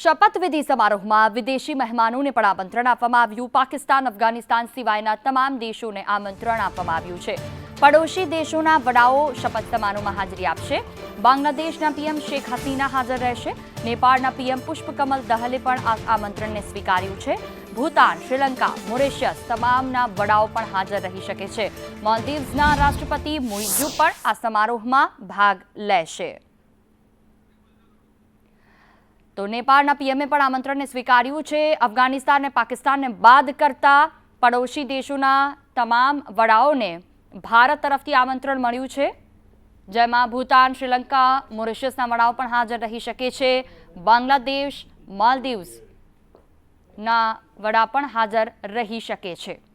શપથવિધિ સમારોહમાં વિદેશી મહેમાનોને પણ આમંત્રણ આપવામાં આવ્યું. પાકિસ્તાન, અફઘાનિસ્તાન સિવાયના તમામ દેશોને આમંત્રણ આપવામાં આવ્યું છે. પડોશી દેશોના વડાઓ શપથ સમારોહમાં હાજરી આપશે. બાંગ્લાદેશના પીએમ શેખ હસીના હાજર રહેશે. નેપાળના પીએમ પુષ્પકમલ દહલે પણ આ આમંત્રણને સ્વીકાર્યું છે. ભૂતાન, શ્રીલંકા, મોરેશિયસ તમામના વડાઓ પણ હાજર રહી શકે છે. મોલ્દીવ્સના રાષ્ટ્રપતિ મુઇજુ પણ આ સમારોહમાં ભાગ લેશે. તો નેપાળના પીએમએ પણ આમંત્રણને સ્વીકાર્યું છે. અફઘાનિસ્તાન અને પાકિસ્તાનને બાદ કરતા પડોશી દેશોના તમામ વડાઓને ભારત તરફથી આમંત્રણ મળ્યું છે. જેમાં ભૂતાન, શ્રીલંકા, મોરિશિયસના વડાઓ પણ હાજર રહી શકે છે. બાંગ્લાદેશ, માલદીવ્સના વડા પણ હાજર રહી શકે છે.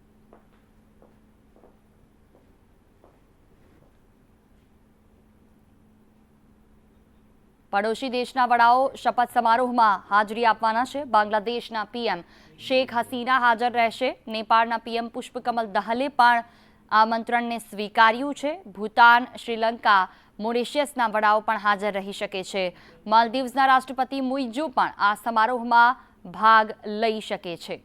પડોશી દેશના વડાઓ શપથ સમારોહમાં હાજરી આપવાના છે. બાંગ્લાદેશના પીએમ શેખ હસીના હાજર રહેશે. નેપાળના પીએમ પુષ્પકમલ દહલે પણ આમંત્રણને સ્વીકાર્યું છે. ભૂતાન, શ્રીલંકા, મોરિશિયસના વડાઓ પણ હાજર રહી શકે છે. માલદીવ્સના રાષ્ટ્રપતિ મુઇજુ પણ આ સમારોહમાં ભાગ લઈ શકે છે.